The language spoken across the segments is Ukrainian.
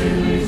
Amen.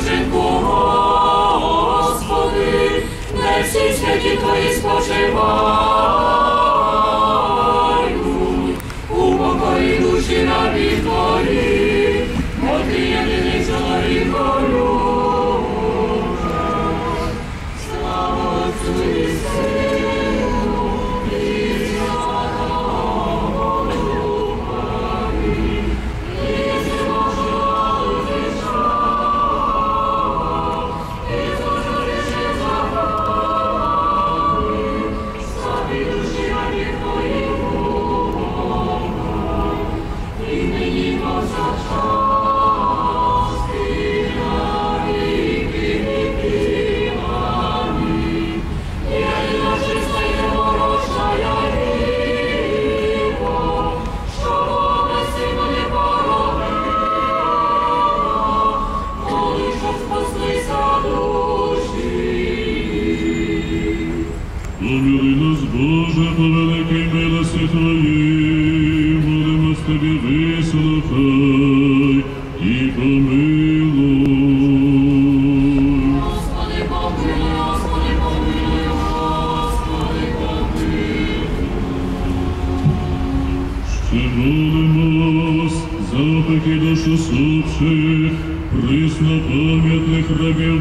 спочинку, Господи, не всі святі твої спочивають,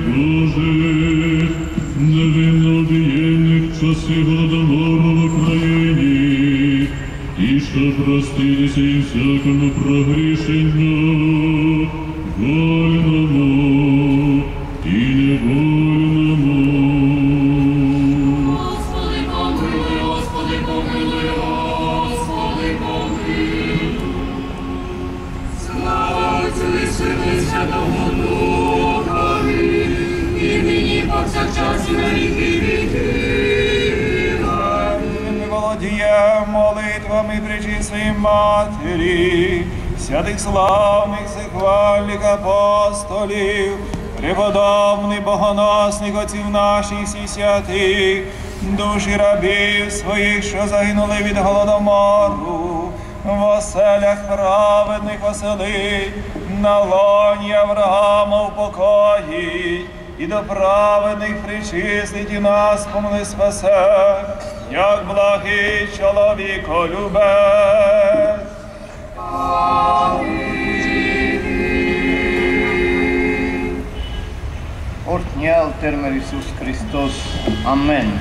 Божих, невинно обієнних в часи що простилися і всякому прогрішенню, вольному і невольному. Господи, помилуй, Господи, помилуй, Господи, помилуй. Слава Отцю і Сину і Святому Духові, і нині повсякчас і на віки віків. Молитвами причисної матері, святих славних зихвальних апостолів, преподобних богоносних отців наших всі святих, душі рабів своїх, що загинули від голодомору, в оселях праведних оселить, на лоні Авраама в покої, і до праведних причислить і нас помни спасе, як благий чоловіколюбець. Օրհնյալ Տեր մեր Հիսուս Քրիստոս, ամեն։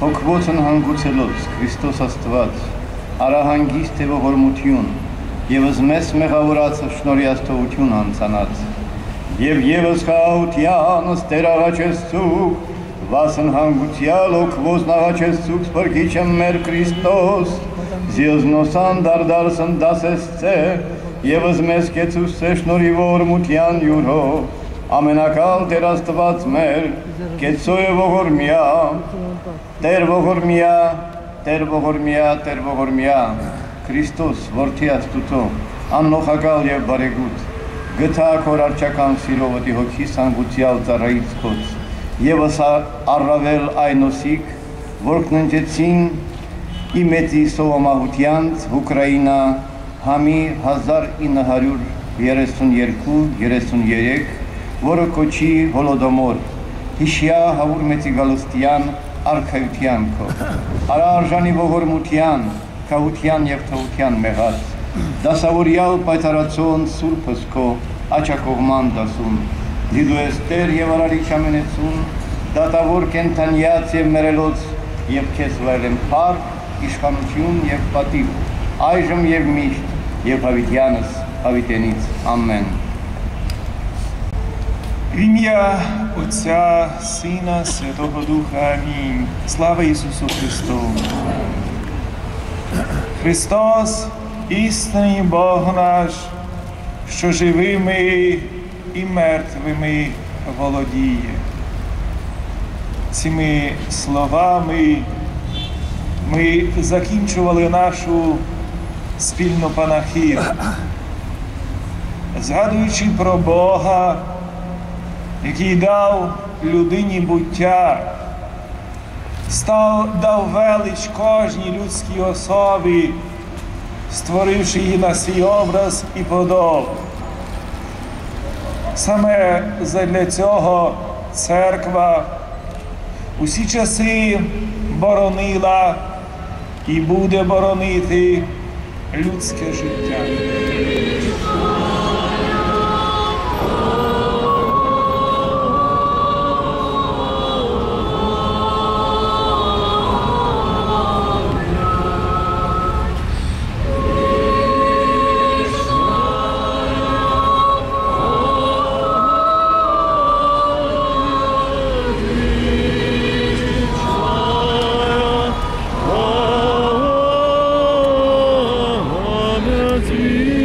Հոգվոցն հանգուցելոց Քրիստոս Աստված, արահանգիստ է ողորմություն, եւս մեծ մեղավորացը շնորհի աստողություն անցանած։ Եվ եւս խաությանս Տեր Վասնհանգուցյալ օգվոս նաղաչես ծուկս պրգիչ եմ մեր Քրիստոս, զիզնոսան դարդար սնդասես ծե, եվս մեզ կեցուս ծե շնորիվոր մուտյան յուրո, ամենակալ տեր աստված մեր, կեցո է ողորմյա, տեր ողորմյա, տեր ողորմյա, տեր ողորմյա, Քրիստոս, որդի աստուծո, աննոխակալ և բարեգուտ, գտա քոր արջական սիրովտի հոգիս անգուցյալ ծառայից քոց եւս առավել այնոսիկ, որ կննջեցին Իմեցի Սովամահությանց Ուկրաինա համի 1932-33, որը կոչի հոլոդոմոր, հիշյա հավուր մեծի գալստյան արքայության քո, արարժանի ողորմության, կահության և թողության մեղած, դասավորյալ պայծարացոն սուրպս քո, աչակողման դասում, դիդու ես տեր և արարիչ ամենեցուն, դատավոր կենթանյաց և մերելոց և քեզ վայրեմ պար, իշխանություն և պատիվ, այժմ և միշտ, և հավիտյանս հավիտենից, ամեն։ В ім'я Отця, Сина, Святого Духа. Амінь. Слава Ісусу Христу! Христос, істинний Бог наш, що живими І мертвими володіє. Цими словами ми закінчували нашу спільну панахіду, згадуючи про Бога, який дав людині буття, став, дав велич кожній людській особі, створивши її на свій образ і подобу. Саме для цього церква усі часи боронила і буде боронити людське життя. Nazis.